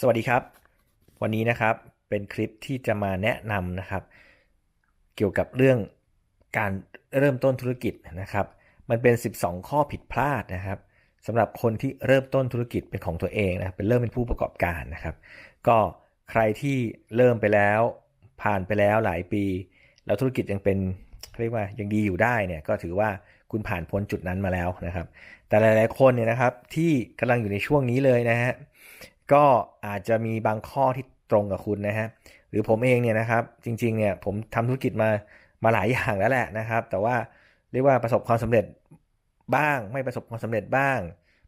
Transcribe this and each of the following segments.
สวัสดีครับ วันนี้นะครับเป็นคลิปที่จะมาแนะนำนะครับ เกี่ยวกับเรื่องการเริ่มต้นธุรกิจนะครับ มันเป็น 12 ข้อผิดพลาดนะครับสำหรับคนที่เริ่มต้นธุรกิจเป็นของตัวเองนะเป็นเริ่มเป็นผู้ประกอบการนะครับ ก็ใครที่เริ่มไปแล้ว ผ่านไปแล้วหลายปี แล้วธุรกิจยังเป็นเรียกว่ายังดีอยู่ได้เนี่ยก็ถือว่าคุณผ่านพ้นจุดนั้นมาแล้วนะครับ แต่หลาย ๆ คนเนี่ยนะครับที่กำลังอยู่ในช่วงนี้เลยนะฮะ ก็อาจจะมีบางข้อที่ตรงกับคุณนะฮะหรือผมเองเนี่ยนะครับ จริงๆเนี่ยผมทำธุรกิจมามาหลายอย่างแล้วแหละนะครับ แต่ว่าเรียกว่าประสบความสำเร็จบ้าง ไม่ประสบความสำเร็จบ้าง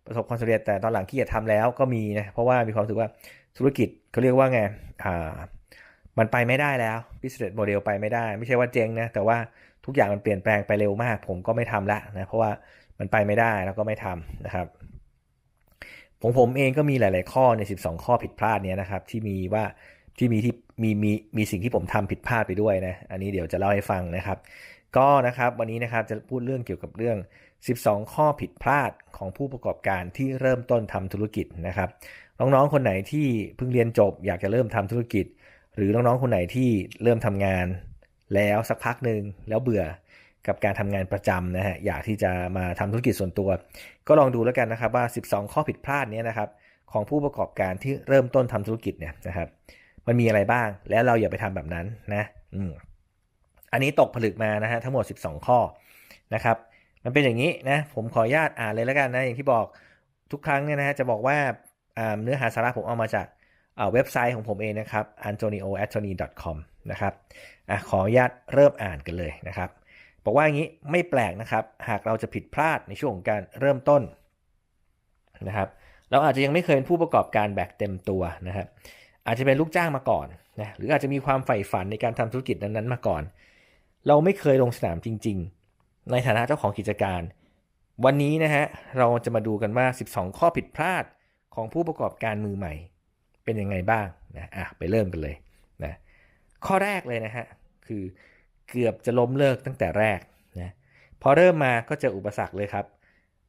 ประสบความสำเร็จแต่ตอนหลังที่จะทำแล้วก็มีนะเพราะว่ามีความรู้สึกว่าธุรกิจเขาเรียกว่าไงอ่ามันไปไม่ได้แล้ว business model ไปไม่ได้ ไม่ใช่ว่าเจ๊งนะแต่ว่าทุกอย่างมันเปลี่ยนแปลงไปเร็วมาก ผมก็ไม่ทำละนะเพราะว่ามันไปไม่ได้แล้วก็ไม่ทำนะครับ ผมผมเองก็มีหลาย ๆ ข้อใน 12 ข้อผิดพลาดเนี้ยนะครับ ที่มีว่าที่มีที่มีมีมีสิ่งที่ผมทำผิดพลาดไปด้วยนะ อันนี้เดี๋ยวจะเล่าให้ฟังนะครับ ก็นะครับวันนี้นะครับจะพูดเรื่องเกี่ยวกับเรื่อง 12 ข้อผิดพลาดของผู้ประกอบการที่เริ่มต้นทำธุรกิจนะครับ น้อง ๆ คนไหนที่เพิ่งเรียนจบ อยากจะเริ่มทำธุรกิจ หรือน้อง ๆ คนไหนที่เริ่มทำงาน แล้วสักพักหนึ่งแล้วเบื่อกับการทำงานประจำนะฮะอยากที่จะมาทำธุรกิจส่วนตัว ก็ลองดูแล้วกันนะครับว่า 12 ข้อผิดพลาดนี้นะครับของผู้ประกอบการที่เริ่มต้นทำธุรกิจเนี่ยนะครับมันมีอะไรบ้างแล้วเราอย่าไปทำแบบนั้นนะอืมอันนี้ตกผลึกมานะฮะทั้งหมด 12 ข้อนะครับมันเป็นอย่างนี้นะผมขออนุญาตอ่านเลยแล้วกันนะอย่างที่บอกทุกครั้งเนี่ยนะฮะจะบอกว่าเนื้อหาสาระผมเอามาจากเว็บไซต์ของผมเองนะครับ antonioantony.com นะครับอขออนุญาตเริ่มอ่านกันเลยนะครับ บอกว่าอย่างนี้ไม่แปลกนะครับ หากเราจะผิดพลาดในช่วงของการเริ่มต้นนะครับเราอาจจะยังไม่เคยเป็นผู้ประกอบการแบบเต็มตัวนะครับ อาจจะเป็นลูกจ้างมาก่อนนะหรืออาจจะมีความใฝ่ฝันในการทำธุรกิจนั้นๆมาก่อน เราไม่เคยลงสนามจริง ๆ ในฐานะเจ้าของกิจการ วันนี้นะฮะเราจะมาดูกันว่า 12 ข้อผิดพลาดของผู้ประกอบการมือใหม่ เป็นยังไงบ้างนะอะไปเริ่มกันเลยนะข้อแรกเลยนะฮะคือ เกือบจะล้มเลิกตั้งแต่แรกนะพอเริ่มมาก็เจออุปสรรคเลยครับ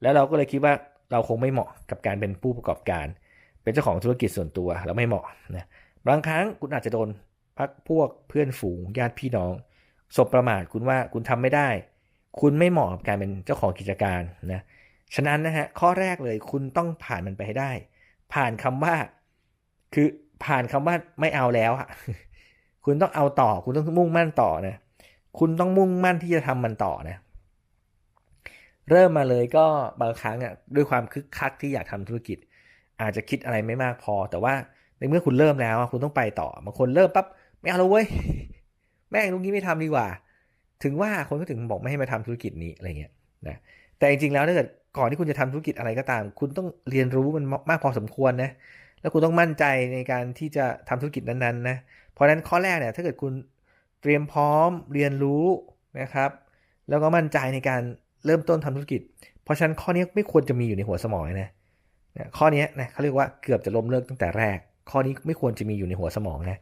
แล้วเราก็เลยคิดว่าเราคงไม่เหมาะกับการเป็นผู้ประกอบการ เป็นเจ้าของธุรกิจส่วนตัวเราไม่เหมาะนะบางครั้งคุณอาจจะโดนพักพวกเพื่อนฝูงญาติพี่น้องสบประมาทคุณว่าคุณทำไม่ได้ คุณไม่เหมาะกับการเป็นเจ้าของกิจการนะฉะนั้นนะฮะข้อแรกเลยคุณต้องผ่านมันไปให้ได้ ผ่านคำว่า คือผ่านคำว่าไม่เอาแล้วอะคุณต้องเอาต่อคุณต้องมุ่งมั่นต่อนะ คุณต้องมุ่งมั่นที่จะทำมันต่อนะ เริ่มมาเลยก็บางครั้งอะด้วยความคึกคักที่อยากทำธุรกิจ อาจจะคิดอะไรไม่มากพอ แต่ว่าในเมื่อคุณเริ่มแล้วคุณต้องไปต่อบางคนเริ่มปั๊บไม่เอาเลยเว้ยแม่งลูกนี้ไม่ทำดีกว่า ถึงว่าคนก็ถึงบอกไม่ให้มาทำธุรกิจนี้อะไรเงี้ยนะแต่จริงๆแล้วถ้าเกิดก่อนที่คุณจะทำธุรกิจอะไรก็ตาม คุณต้องเรียนรู้มันมากพอสมควรนะแล้วคุณต้องมั่นใจในการที่จะทำธุรกิจนั้นๆนะเพราะฉะนั้นข้อแรกเนี่ยถ้าเกิดคุณ เตรียมพร้อมเรียนรู้นะครับ แล้วก็มั่นใจในการเริ่มต้นทำธุรกิจ เพราะฉะนั้นข้อนี้ไม่ควรจะมีอยู่ในหัวสมองนะข้อนี้นะเขาเรียกว่าเกือบจะล้มเลิกตั้งแต่แรก ข้อนี้ไม่ควรจะมีอยู่ในหัวสมองนะ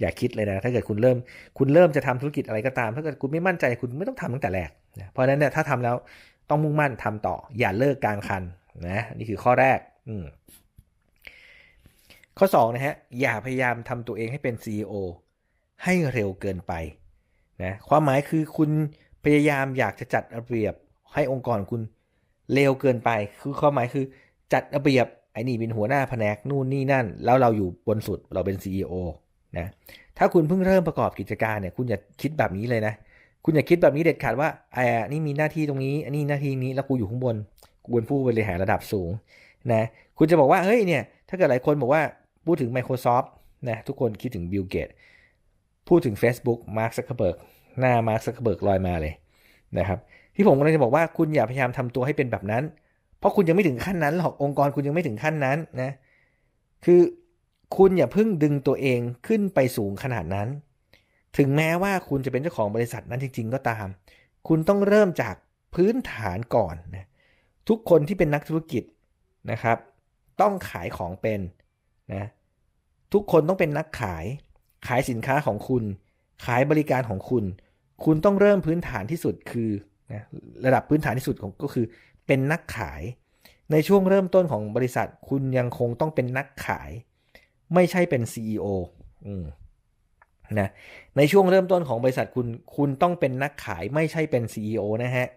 อย่าคิดเลยนะ ถ้าเกิดคุณเริ่ม คุณเริ่มจะทำธุรกิจอะไรก็ตาม ถ้าเกิดคุณไม่มั่นใจคุณไม่ต้องทำตั้งแต่แรกนะเพราะฉะนั้นเนี่ยถ้าทำแล้วต้องมุ่งมั่นทำต่อ อย่าเลิกกลางคันนะนี่คือข้อแรกอืข้อ2นะฮะอย่าพยายามทำตัวเองให้เป็น CEO ให้เร็วเกินไปนะความหมายคือคุณพยายามอยากจะจัดระเบียบให้องค์กรคุณเร็วเกินไป คือความหมายคือจัดระเบียบไอ้นี่เป็นหัวหน้าแผนกนู่นนี่นั่น แล้วเราอยู่บนสุดเราเป็น CEO นะถ้าคุณเพิ่งเริ่มประกอบกิจการเนี่ยคุณอย่าคิดแบบนี้เลยนะคุณอย่าคิดแบบนี้เด็ดขาดว่าไอ้นี่มีหน้าที่ตรงนี้ อันนี้หน้าที่นี้แล้วกูอยู่ข้างบนกูเป็นผู้บริหารระดับสูงนะคุณจะบอกว่าเฮ้ยเนี่ยถ้าเกิดหลายคนบอกว่าพูดถึง Microsoft นะทุกคนคิดถึงบิลเกต พูดถึง Facebook มาร์คซักเคเบิร์กหน้ามาร์คซักเคเบิร์กลอยมาเลยนะครับ ที่ผมกำลังจะบอกว่าคุณอย่าพยายามทำตัวให้เป็นแบบนั้น เพราะคุณยังไม่ถึงขั้นนั้นหรอกองค์กรคุณยังไม่ถึงขั้นนั้นนะคือคุณอย่าเพิ่งดึงตัวเองขึ้นไปสูงขนาดนั้น ถึงแม้ว่าคุณจะเป็นเจ้าของบริษัทนั้นจริง ๆ ก็ตาม คุณต้องเริ่มจากพื้นฐานก่อนนะทุกคนที่เป็นนักธุรกิจนะครับ ต้องขายของเป็นนะทุกคนต้องเป็นนักขาย ขายสินค้าของคุณ ขายบริการของคุณ คุณต้องเริ่มพื้นฐานที่สุดคือนะระดับพื้นฐานที่สุดของก็คือ เป็นนักขาย ในช่วงเริ่มต้นของบริษัท คุณยังคงต้องเป็นนักขาย ไม่ใช่เป็น CEO อืมนะในช่วงเริ่มต้นของบริษัทคุณคุณต้องเป็นนักขายไม่ใช่เป็น CEO นะฮะ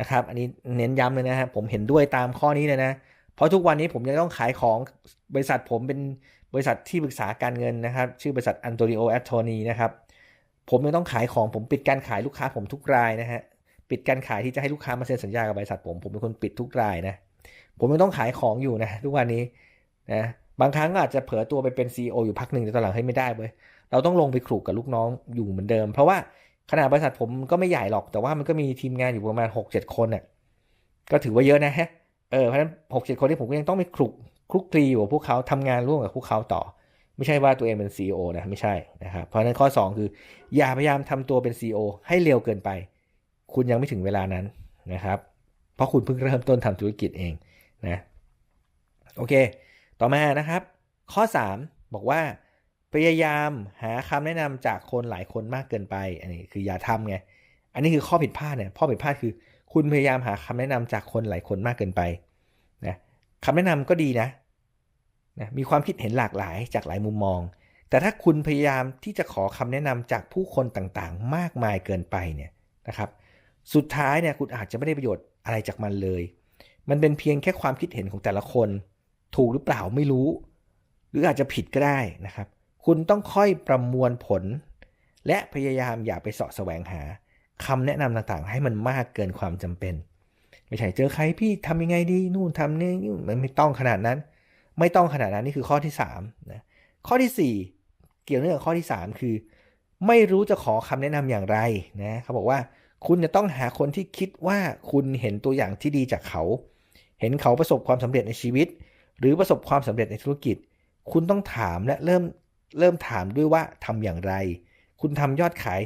นะครับ อันนี้เน้นย้ำเลยนะฮะผมเห็นด้วยตามข้อนี้เลยนะ เพราะทุกวันนี้ผมยังต้องขายของบริษัทผมเป็น บริษัทที่ปรึกษาการเงินนะครับ ชื่อบริษัทอันโตนิโอแอตโทนีนะครับ ผมยังต้องขายของผมปิดการขายลูกค้าผมทุกรายนะฮะ ปิดการขายที่จะให้ลูกค้ามาเซ็นสัญญากับบริษัทผม ผมเป็นคนปิดทุกรายนะ ผมยังต้องขายของอยู่นะทุกวันนี้นะ บางครั้งอาจจะเผลอตัวไปเป็น CEO อยู่พักหนึ่งแต่ตอนหลังให้ไม่ได้เว้ย เราต้องลงไปคลุกกับลูกน้องอยู่เหมือนเดิม เพราะว่าขนาดบริษัทผมก็ไม่ใหญ่หรอก แต่ว่ามันก็มีทีมงานอยู่ประมาณ 6-7 คนน่ะ ก็ถือว่าเยอะนะฮะ เออ เพราะฉะนั้นหกเจ็ดคนที่ผมก็ยังต้องไปคลุก คลุกคลีอยู่กับพวกเขาทำงานร่วมกับพวกเขาต่อ ไม่ใช่ว่าตัวเองเป็น CEO นะไม่ใช่นะครับเพราะฉะนั้นข้อ 2 คือ อย่าพยายามทำตัวเป็น CEO ให้เร็วเกินไป คุณยังไม่ถึงเวลานั้นนะครับ เพราะคุณเพิ่งเริ่มต้นทำธุรกิจเองนะโอเค ต่อมานะครับ ข้อ 3 บอกว่าพยายามหาคำแนะนำจากคนหลายคนมากเกินไป อันนี้คืออย่าทำไง อันนี้คือข้อผิดพลาดเนี่ยข้อผิดพลาดคือ คุณพยายามหาคำแนะนำจากคนหลายคนมากเกินไป คำแนะนำก็ดีนะนะมีความคิดเห็นหลากหลายจากหลายมุมมอง แต่ถ้าคุณพยายามที่จะขอคำแนะนำจากผู้คนต่างๆ มากมายเกินไปเนี่ยนะครับ สุดท้ายเนี่ยคุณอาจจะไม่ได้ประโยชน์อะไรจากมันเลย มันเป็นเพียงแค่ความคิดเห็นของแต่ละคน ถูกหรือเปล่าไม่รู้ หรืออาจจะผิดก็ได้นะครับ คุณต้องค่อยประมวลผล และพยายามอย่าไปเสาะแสวงหาคำแนะนำต่างๆ ให้มันมากเกินความจำเป็น ไม่ใช่เจอใครพี่ทำยังไงดีนู่นทำนี่มันไม่ต้องขนาดนั้น ไม่ต้องขนาดนั้นนี่คือข้อที่3นะข้อที่ 4 เกี่ยวเนื่องกับข้อที่ 3 คือ ไม่รู้จะขอคำแนะนำอย่างไรนะเขาบอกว่าคุณจะต้องหาคนที่คิดว่าคุณเห็นตัวอย่างที่ดีจากเขา เห็นเขาประสบความสำเร็จในชีวิต หรือประสบความสำเร็จในธุรกิจ คุณต้องถามและเริ่มเริ่มถามด้วยว่าทำอย่างไร คุณทำยอดขาย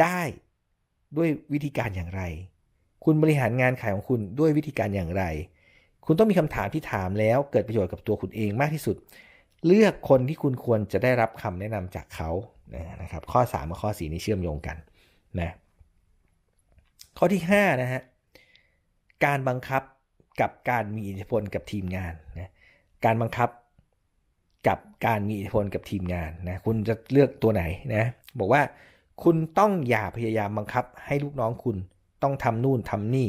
ได้ด้วยวิธีการอย่างไร คุณบริหารงานขายของคุณด้วยวิธีการอย่างไร คุณต้องมีคำถามที่ถามแล้วเกิดประโยชน์กับตัวคุณเองมากที่สุด เลือกคนที่คุณควรจะได้รับคำแนะนำจากเขานะครับ ข้อ3กับข้อ4นี้เชื่อมโยงกันนะข้อที่5นะฮะการบังคับกับการมีอิทธิพลกับทีมงานนะการบังคับกับการมีอิทธิพลกับทีมงานนะคุณจะเลือกตัวไหนนะบอกว่าคุณต้องอย่าพยายามบังคับให้ลูกน้องคุณ ต้องทำนู่นทำนี่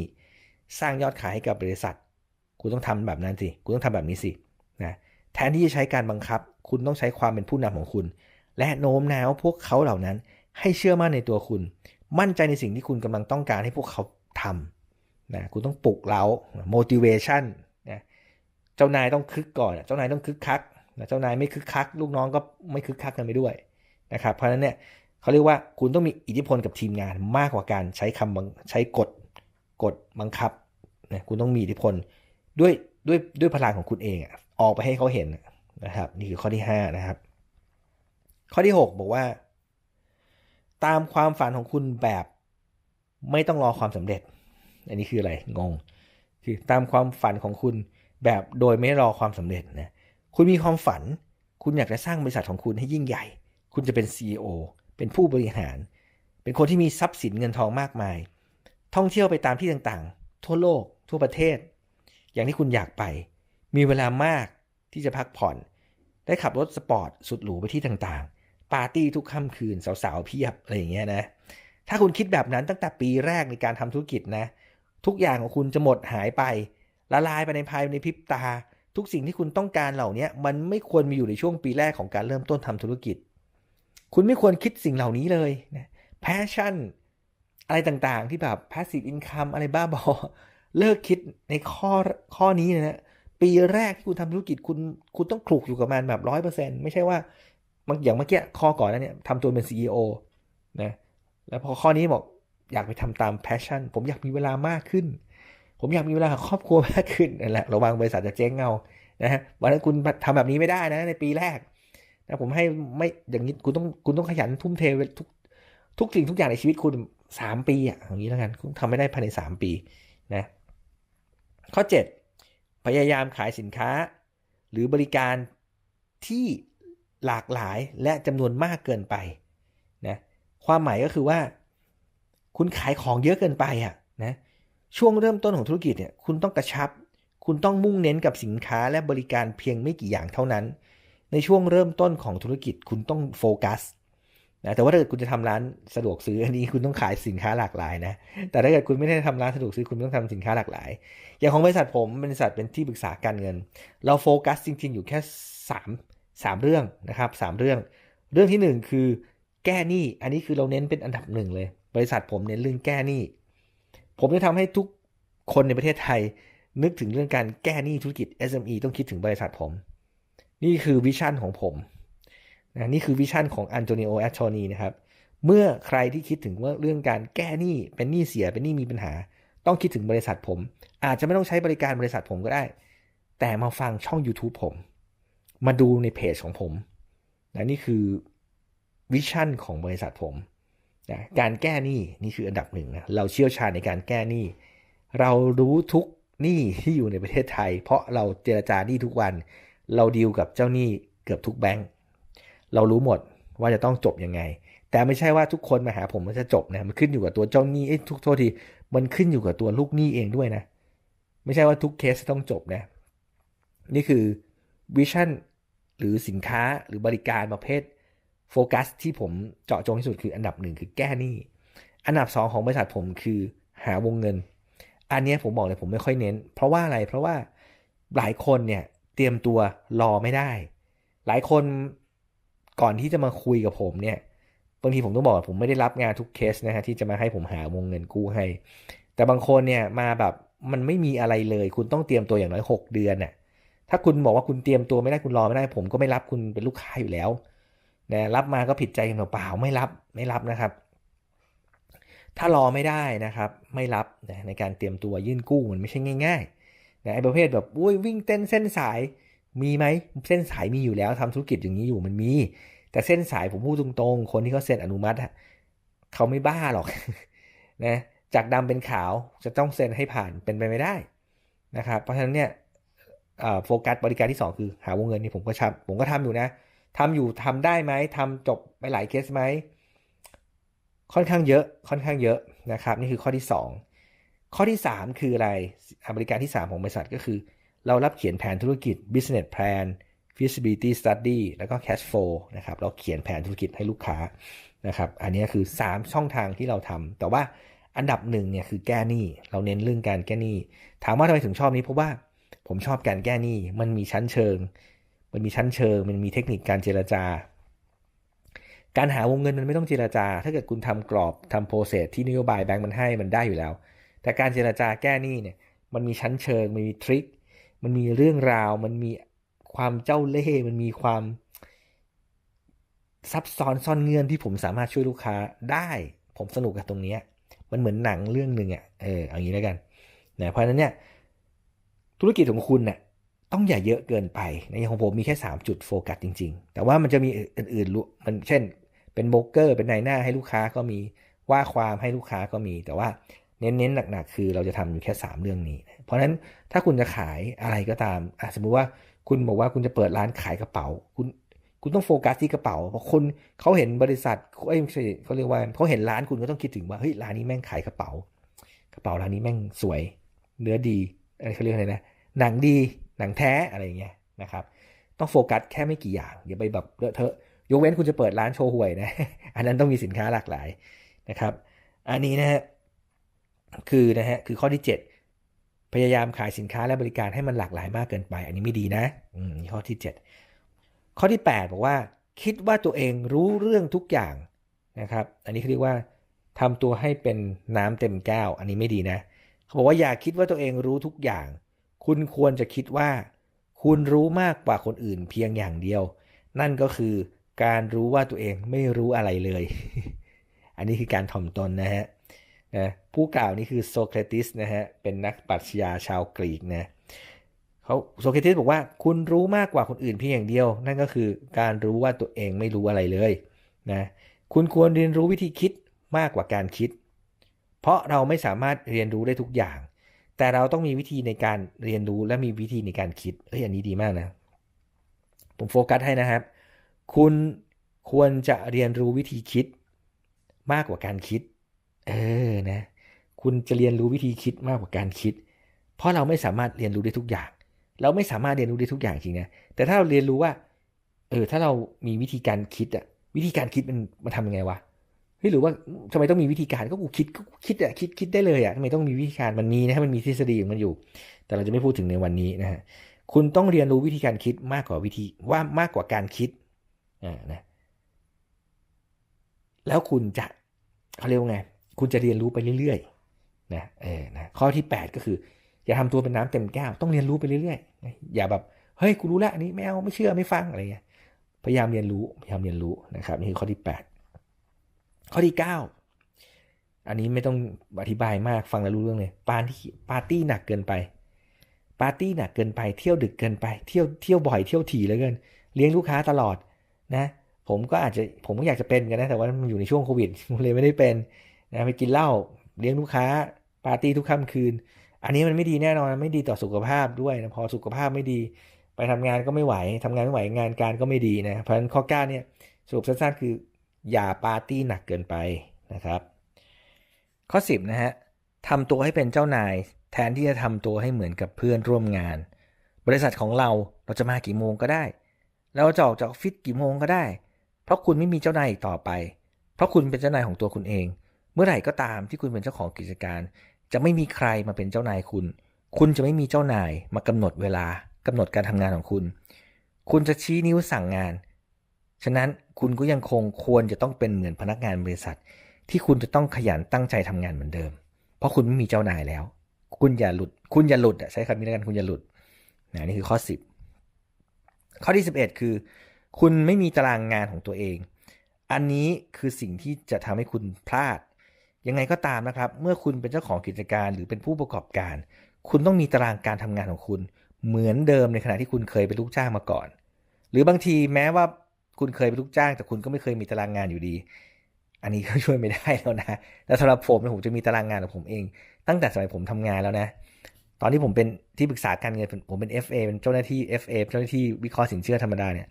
สร้างยอดขายให้กับบริษัท คุณต้องทำแบบนั้นสิ คุณต้องทำแบบนี้สินะแทนที่จะใช้การบังคับ คุณต้องใช้ความเป็นผู้นำของคุณ และโน้มน้าวพวกเขาเหล่านั้น ให้เชื่อมั่นในตัวคุณ มั่นใจในสิ่งที่คุณกำลังต้องการให้พวกเขาทำนะคุณต้องปลุกเร้า motivation นะเจ้านายต้องคึกก่อน เจ้านายต้องคึกคักนะเจ้านายไม่คึกคัก ลูกน้องก็ไม่คึกคักกันไปด้วยนะครับ เพราะฉะนั้นเนี่ย เขาเรียกว่าคุณต้องมีอิทธิพลกับทีมงานมากกว่าการใช้คำใช้กฎกฎบังคับนะคุณต้องมีอิทธิพลด้วยด้วยด้วยพลังของคุณเองออกไปให้เขาเห็นนะครับ นี่คือข้อที่ 5 นะครับ ข้อที่ 6 บอกว่า ตามความฝันของคุณแบบไม่ต้องรอความสำเร็จ อันนี้คืออะไรงง คือตามความฝันของคุณแบบโดยไม่รอความสำเร็จนะคุณมีความฝัน คุณอยากจะสร้างบริษัทของคุณให้ยิ่งใหญ่ คุณจะเป็น CEO เป็นผู้บริหาร เป็นคนที่มีทรัพย์สินเงินทองมากมาย ท่องเที่ยวไปตามที่ต่างๆ ทั่วโลก ทั่วประเทศ อย่างที่คุณอยากไป มีเวลามากที่จะพักผ่อน ได้ขับรถสปอร์ตสุดหรูไปที่ต่างๆ ปาร์ตี้ทุกค่ำคืนสาวๆเพียบอะไรอย่างเงี้ยนะ ถ้าคุณคิดแบบนั้นตั้งแต่ปีแรกในการทำธุรกิจนะ ทุกอย่างของคุณจะหมดหายไป ละลายไปในภายในพริบตา ทุกสิ่งที่คุณต้องการเหล่านี้มันไม่ควรมีอยู่ในช่วงปีแรกของการเริ่มต้นทำธุรกิจ คุณไม่ควรคิดสิ่งเหล่านี้เลยนะแพชชั่นอะไรต่างๆ ที่แบบ passive income อะไรบ้าบอ เลิกคิดในข้อข้อนี้นะ ปีแรกที่คุณทำธุรกิจคุณคุณต้องคลุกอยู่กับมันแบบร้อยเปอร์เซ็นต์ไม่ใช่ว่าอย่างเมื่อกี้ข้อก่อนนั้นเนี่ยทำตัวเป็น CEO นะแล้วพอข้อนี้บอกอยากไปทำตามแพชชั่น ผมอยากมีเวลามากขึ้น ผมอยากมีเวลาครอบครัวมากขึ้นนั่นแหละระวังบริษัทจะเจ๊งเงานะฮะวันนั้นคุณทำแบบนี้ไม่ได้นะในปีแรก นะผมให้ไม่อย่างนี้คุณต้องคุณต้องขยันทุ่มเททุกทุกสิ่งทุกอย่างในชีวิตคุณสามปีอะอย่างนี้แล้วกันคุณทำไม่ได้ภายในสามปีนะข้อ7พยายามขายสินค้า หรือบริการที่หลากหลายและจำนวนมากเกินไปนะความหมายก็คือว่า คุณขายของเยอะเกินไปอะนะช่วงเริ่มต้นของธุรกิจเนี่ยคุณต้องกระชับ คุณต้องมุ่งเน้นกับสินค้าและบริการเพียงไม่กี่อย่างเท่านั้นใน ในช่วงเริ่มต้นของธุรกิจคุณต้องโฟกัสนะแต่ว่าถ้าเกิดคุณจะทำร้านสะดวกซื้ออันนี้คุณต้องขายสินค้าหลากหลายนะ แต่ถ้าเกิดคุณไม่ได้ทำร้านสะดวกซื้อคุณต้องทำสินค้าหลากหลาย อย่างของบริษัทผมบริษัทเป็นที่ปรึกษาการเงิน เราโฟกัสจริง ๆ อยู่แค่3 3เรื่องนะครับ3เรื่อง เรื่องที่ 1 คือแก้หนี้ อันนี้คือเราเน้นเป็นอันดับหนึ่งเลย บริษัทผมเน้นเรื่องแก้หนี้ ผมจะทำให้ทุกคนในประเทศไทย นึกถึงเรื่องการแก้หนี้ธุรกิจ SME ต้องคิดถึงบริษัทผม นี่คือวิชั่นของผมนะนี่คือวิชั่นของอันโตนิโอแอชโชนีนะครับ เมื่อใครที่คิดถึงว่าเรื่องการแก้หนี้เป็นหนี้เสียเป็นหนี้มีปัญหา ต้องคิดถึงบริษัทผม อาจจะไม่ต้องใช้บริการบริษัทผมก็ได้ แต่มาฟังช่อง YouTube ผม มาดูในเพจของผมนะนี่คือวิชั่นของบริษัทผมนะการแก้หนี้นี่คืออันดับหนึ่งนะเราเชี่ยวชาญในการแก้หนี้ เรารู้ทุกหนี้ที่อยู่ในประเทศไทย เพราะเราเจรจาหนี้ทุกวัน เราดีลกับเจ้าหนี้เกือบทุกแบงก์เรารู้หมดว่าจะต้องจบยังไง แต่ไม่ใช่ว่าทุกคนมาหาผมมันจะจบนะมันขึ้นอยู่กับตัวเจ้าหนี้เอ้ทุกโทษทีมันขึ้นอยู่กับตัวลูกหนี้เองด้วยนะ ไม่ใช่ว่าทุกเคสต้องจบนะ นี่คือวิชั่นหรือสินค้าหรือบริการประเภทโฟกัสที่ผมเจาะจงที่สุดคืออันดับหนึ่งคือแก้หนี้อันดับสองของบริษัทผมคือหาวงเงิน อันนี้ผมบอกเลยผมไม่ค่อยเน้น เพราะว่าอะไรเพราะว่าหลายคนเนี่ย เตรียมตัวรอไม่ได้ หลายคนก่อนที่จะมาคุยกับผมเนี่ยบางทีผมต้องบอกผมไม่ได้รับงานทุกเคสนะฮะที่จะมาให้ผมหาวงเงินกู้ให้ แต่บางคนเนี่ยมาแบบมันไม่มีอะไรเลย คุณต้องเตรียมตัวอย่างน้อย 6 เดือนน่ะถ้าคุณบอกว่าคุณเตรียมตัวไม่ได้คุณรอไม่ได้ ผมก็ไม่รับคุณเป็นลูกค้าอยู่แล้วนะรับมาก็ผิดใจกันเปล่าไม่รับไม่รับนะครับ ถ้ารอไม่ได้นะครับ ไม่รับนะในการเตรียมตัวยื่นกู้มันไม่ใช่ง่าย ๆ นะไอ้ประเภทแบบอุ้ยวิ่งเต้นเส้นสายมีไหมเส้นสายมีอยู่แล้วทำธุรกิจอย่างนี้อยู่มันมี แต่เส้นสายผมพูดตรงๆ คนที่เขาเซ็นอนุมัติเขาไม่บ้าหรอกนะจากดำเป็นขาวจะต้องเซ็นให้ผ่านเป็นไปไม่ได้นะครับเพราะฉะนั้นเนี่ยโฟกัสบริการที่ 2 คือหาวงเงินนี่ผมก็ทำผมก็ทำอยู่นะทำอยู่ทำได้ไหมทำจบไปหลายเคสไหมค่อนข้างเยอะค่อนข้างเยอะนะครับ นี่คือข้อที่ 2 ข้อที่ 3 คืออะไรบริการที่ 3 ของบริษัทก็คือ เรารับเขียนแผนธุรกิจ business plan feasibility study แล้วก็ cash flow นะครับ เราเขียนแผนธุรกิจให้ลูกค้านะครับ อันนี้คือ 3 ช่องทางที่เราทำ แต่ว่าอันดับหนึ่งเนี่ยคือแก้หนี้ เราเน้นเรื่องการแก้หนี้ ถามว่าทำไมถึงชอบนี้ เพราะว่าผมชอบการแก้หนี้ มันมีชั้นเชิง มันมีชั้นเชิง มันมีเทคนิคการเจรจา การหาวงเงินมันไม่ต้องเจรจา ถ้าเกิดคุณทำกรอบทำโปรเซสที่นโยบายแบงก์มันให้มันได้อยู่แล้ว แต่การเจรจาแก้หนี้เนี่ยมันมีชั้นเชิง มันมีทริค มันมีเรื่องราว มันมีความเจ้าเล่ห์ มันมีความซับซ้อนซ่อนเงื่อนที่ผมสามารถช่วยลูกค้าได้ ผมสนุกกับตรงนี้มันเหมือนหนังเรื่องหนึ่งอะ เออ เอางี้แล้วกันนะเพราะฉะนั้นเนี่ย ธุรกิจของคุณเนี่ยต้องอย่าเยอะเกินไป ในของผมมีแค่ 3 จุดโฟกัสจริง ๆ แต่ว่ามันจะมีอื่นๆ มันเช่น เป็นโบรกเกอร์ เป็นนายหน้าให้ลูกค้าก็มี ว่าความให้ลูกค้าก็มี แต่ว่า เน้นๆหนักๆ คือเราจะทำอยู่แค่ 3 เรื่องนี้ เพราะฉะนั้นถ้าคุณจะขายอะไรก็ตามสมมุติว่าคุณบอกว่าคุณจะเปิดร้านขายกระเป๋า คุณคุณต้องโฟกัสที่กระเป๋าเพราะคนเขาเห็นบริษัทเอ้ยเขาเรียกว่าเขาเห็นร้านคุณก็ต้องคิดถึงว่าเฮ้ยร้านนี้แม่งขายกระเป๋า กระเป๋าร้านนี้แม่งสวย เนื้อดีอะไรเขาเรียกอะไรนะหนังดีหนังแท้อะไรเงี้ยนะครับต้องโฟกัสแค่ไม่กี่อย่างอย่าไปแบบเลอะเทอะยกเว้นคุณจะเปิดร้านโชว์หวยนะ อันนั้นต้องมีสินค้าหลากหลายนะครับ อันนี้นะฮะ คือนะฮะคือข้อที่ 7 พยายามขายสินค้าและบริการให้มันหลากหลายมากเกินไป อันนี้ไม่ดีนะอืมข้อที่ 7 ข้อที่ 8 บอกว่า คิดว่าตัวเองรู้เรื่องทุกอย่างนะครับ อันนี้เขาเรียกว่าทำตัวให้เป็นน้ำเต็มแก้ว อันนี้ไม่ดีนะเขาบอกว่าอย่าคิดว่าตัวเองรู้ทุกอย่าง คุณควรจะคิดว่า คุณรู้มากกว่าคนอื่นเพียงอย่างเดียว นั่นก็คือการรู้ว่าตัวเองไม่รู้อะไรเลย อันนี้คือการถ่อมตนนะฮะ นะผู้กล่าวนี้คือโซเครติสนะฮะเป็นนักปรัชญาชาวกรีกนะเขาโซเครติสบอกว่าคุณรู้มากกว่าคนอื่นเพียงอย่างเดียว นั่นก็คือการรู้ว่าตัวเองไม่รู้อะไรเลยนะคุณควรเรียนรู้วิธีคิดมากกว่าการคิด เพราะเราไม่สามารถเรียนรู้ได้ทุกอย่าง แต่เราต้องมีวิธีในการเรียนรู้และมีวิธีในการคิดเฮ้ยอันนี้ดีมากนะผมโฟกัสให้นะครับ คุณควรจะเรียนรู้วิธีคิดมากกว่าการคิด เออนะคุณจะเรียนรู้วิธีคิดมากกว่าการคิด เพราะเราไม่สามารถเรียนรู้ได้ทุกอย่าง เราไม่สามารถเรียนรู้ได้ทุกอย่างจริงนะแต่ถ้าเราเรียนรู้ว่า เออ ถ้าเรามีวิธีการคิดอะวิธีการคิดมันมันทำยังไงวะเฮ้ยหรือว่าทำไมต้องมีวิธีการก็กูคิดก็คิดอะคิดคิดได้เลยอะทำไมต้องมีวิธีการมันมีนะมันมีทฤษฎีของมันอยู่ แต่เราจะไม่พูดถึงในวันนี้นะฮะคุณต้องเรียนรู้วิธีการคิดมากกว่าวิธีว่ามากกว่าการคิดอ่านะแล้วคุณจะเขาเรียกว่าไง คุณจะเรียนรู้ไปเรื่อยๆนะเออนะข้อที่ 8 ก็คือ อย่าทำตัวเป็นน้ำเต็มแก้วต้องเรียนรู้ไปเรื่อยๆนะอย่าแบบเฮ้ยกูรู้แล้วอันนี้ไม่เอาไม่เชื่อไม่ฟังอะไรเงี้ยพยายามเรียนรู้พยายามเรียนรู้นะครับนี่คือข้อที่ 8 ข้อที่ 9 อันนี้ไม่ต้องอธิบายมากฟังแล้วรู้เรื่องเลยปาร์ตี้ปาร์ตี้หนักเกินไป ปาร์ตี้หนักเกินไปเที่ยวดึกเกินไปเที่ยวเที่ยวบ่อยเที่ยวถี่เหลือเกินเลี้ยงลูกค้าตลอดนะผมก็อาจจะผมก็อยากจะเป็นกันนะแต่ว่ามันอยู่ในช่วงโควิดเลยไม่ได้เป็น นะไปกินเหล้าเลี้ยงลูกค้าปาร์ตี้ทุกค่ำคืน อันนี้มันไม่ดีแน่นอนไม่ดีต่อสุขภาพด้วยนะพอสุขภาพไม่ดี ไปทำงานก็ไม่ไหวทำงานไม่ไหวงานการก็ไม่ดีนะเพราะฉะนั้นข้อ9เนี่ยสรุปสั้นๆคือ อย่าปาร์ตี้หนักเกินไปนะครับ ข้อ 10นะฮะทำตัวให้เป็นเจ้านาย แทนที่จะทำตัวให้เหมือนกับเพื่อนร่วมงาน บริษัทของเราเราจะมากี่โมงก็ได้เราจะออกจากออฟฟิศกี่โมงก็ได้ เพราะคุณไม่มีเจ้านายอีกต่อไป เพราะคุณเป็นเจ้านายของตัวคุณเอง เมื่อไหร่ก็ตามที่คุณเป็นเจ้าของกิจการ จะไม่มีใครมาเป็นเจ้านายคุณ คุณจะไม่มีเจ้านายมากำหนดเวลากำหนดการทำงานของคุณ คุณจะชี้นิ้วสั่งงาน ฉะนั้นคุณก็ยังคงควรจะต้องเป็นเหมือนพนักงานบริษัท ที่คุณจะต้องขยันตั้งใจทำงานเหมือนเดิม เพราะคุณไม่มีเจ้านายแล้ว คุณอย่าหลุด คุณอย่าหลุดอะใช้คำนี้แล้วกันคุณอย่าหลุดนะนี่คือข้อ 10 ข้อที่ 11 คือ คุณไม่มีตารางงานของตัวเอง อันนี้คือสิ่งที่จะทำให้คุณพลาด ยังไงก็ตามนะครับ เมื่อคุณเป็นเจ้าของกิจการหรือเป็นผู้ประกอบการ คุณต้องมีตารางการทำงานของคุณ เหมือนเดิมในขณะที่คุณเคยเป็นลูกจ้างมาก่อน หรือบางทีแม้ว่าคุณเคยเป็นลูกจ้าง แต่คุณก็ไม่เคยมีตารางงานอยู่ดี อันนี้ก็ช่วยไม่ได้แล้วนะแต่สำหรับผมเนี่ยผมจะมีตารางงานของผมเอง ตั้งแต่สมัยผมทำงานแล้วนะ ตอนที่ผมเป็นที่ปรึกษาการเงินผมเป็น FA เป็นเจ้าหน้าที่ FA เจ้าหน้าที่วิเคราะห์สินเชื่อธรรมดาเนี่ย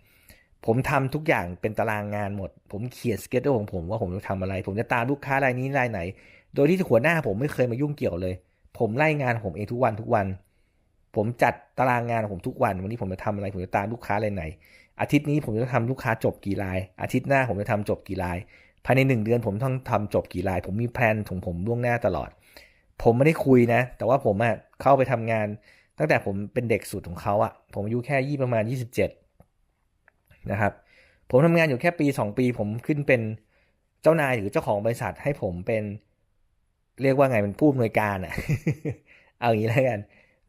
ผมทำทุกอย่างเป็นตารางงานหมด ผมเขียนสเกจดของผมว่าผมจะทำอะไร ผมจะตามลูกค้ารายนี้รายไหน โดยที่หัวหน้าผมไม่เคยมายุ่งเกี่ยวเลย ผมไล่งานผมเองทุกวันทุกวัน ผมจัดตารางงานของผมทุกวัน วันนี้ผมจะทำอะไร ผมจะตามลูกค้ารายไหน อาทิตย์นี้ผมจะทำลูกค้าจบกี่ราย อาทิตย์หน้าผมจะทำจบกี่ราย ภายในหนึ่งเดือนผมต้องทำจบกี่ราย ผมมีแพลนของผมล่วงหน้าตลอด ผมไม่ได้คุยนะ แต่ว่าผมอะเข้าไปทำงาน ตั้งแต่ผมเป็นเด็กสุดของเขาอะผมอายุแค่ยี่ประมาณ 27 นะครับ ผมทำงานอยู่แค่ปี 2 ปี ผมขึ้นเป็นเจ้านายหรือเจ้าของบริษัทให้ผมเป็น เรียกว่าไงเป็นผู้อำนวยการอะเอาอย่างนี้แล้วกัน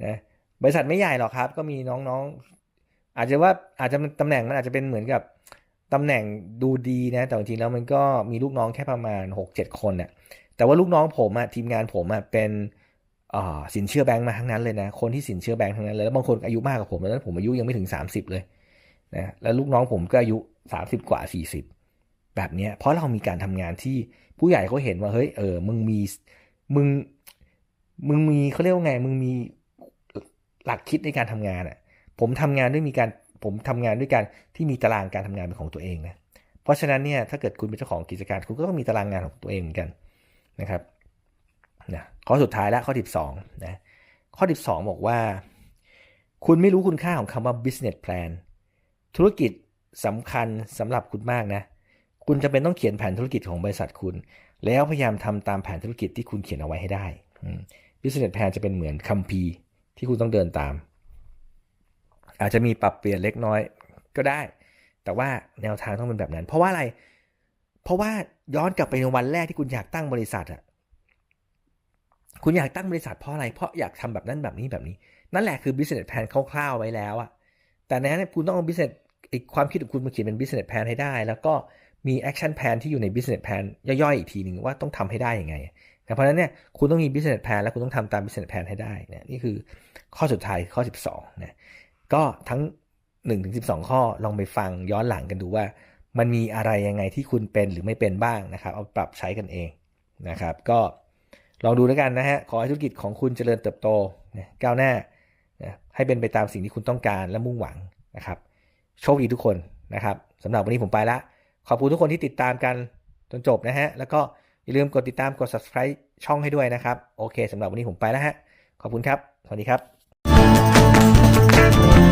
นะบริษัทไม่ใหญ่หรอกครับ ก็มีน้องๆ อาจจะว่าอาจจะตำแหน่งมันอาจจะเป็นเหมือนกับตำแหน่งดูดีนะ แต่จริงๆแล้วมันก็มีลูกน้องแค่ประมาณ 6-7 คนน่ะแต่ว่าลูกน้องผมอะทีมงานผมอะเป็นสินเชื่อแบงค์มาทั้งนั้นเลยนะ คนที่สินเชื่อแบงค์ทั้งนั้นเลย แล้วบางคนอายุมากกว่าผมแล้วผมอายุยังไม่ถึง 30 เลย นะแล้วลูกน้องผมก็อายุ 30 กว่า 40 แบบนี้เพราะเรามีการทำงานที่ผู้ใหญ่เขาเห็นว่าเฮ้ยเออมึงมีมึงมึงมีเขาเรียกว่าไง มึงมีหลักคิดในการทำงานอะ ผมทำงานด้วยมีการผมทำงานด้วยการที่มีตารางการทำงานเป็นของตัวเองนะเพราะฉะนั้นเนี่ยถ้าเกิดคุณเป็นเจ้าของกิจการคุณก็ต้องมีตารางงานของตัวเองเหมือนกันนะครับนะข้อสุดท้ายและข้อที่สองนะข้อที่สองบอกว่า คุณไม่รู้คุณค่าของคำว่า business plan ธุรกิจสำคัญสำหรับคุณมากนะ คุณจะเป็นต้องเขียนแผนธุรกิจของบริษัทคุณ แล้วพยายามทำตามแผนธุรกิจที่คุณเขียนเอาไว้ให้ได้ business plan จะเป็นเหมือนคัมภีร์ที่คุณต้องเดินตาม อาจจะมีปรับเปลี่ยนเล็กน้อยก็ได้ แต่ว่าแนวทางต้องเป็นแบบนั้น เพราะว่าอะไร เพราะว่าย้อนกลับไปในวันแรกที่คุณอยากตั้งบริษัทอะคุณอยากตั้งบริษัทเพราะอะไร เพราะอยากทำแบบนั้นแบบนี้แบบนี้ นั่นแหละคือ business plan คร่าวๆไว้แล้วอะแต่ในนั้นคุณต้องเอา business ความคิดของคุณมาเขียนเป็น business plan ให้ได้ แล้วก็มี action plan ที่อยู่ใน business plan ย่อยๆ อีกทีหนึ่งว่าต้องทำให้ได้ยังไงเพราะฉะนั้นเนี่ยคุณต้องมี business plan แล้วคุณต้องทำตาม business plan ให้ได้นะนี่คือข้อสุดท้ายข้อ 12นะก็ทั้ง1ถึง12 ข้อลองไปฟังย้อนหลังกันดูว่า มันมีอะไรยังไงที่คุณเป็นหรือไม่เป็นบ้างนะครับ เอาปรับใช้กันเองนะครับ ก็ลองดูแล้วกันนะฮะขอให้ธุรกิจของคุณเจริญเติบโตนะก้าวหน้านะให้เป็นไปตามสิ่งที่คุณต้องการและมุ่งหวังนะครับ โชคดีทุกคนนะครับสำหรับวันนี้ผมไปละขอบคุณทุกคนที่ติดตามกันจนจบนะฮะ แล้วก็อย่าลืมกดติดตามกด subscribe ช่องให้ด้วยนะครับ โอเคสำหรับวันนี้ผมไปแล้วฮะ ขอบคุณครับ สวัสดีครับ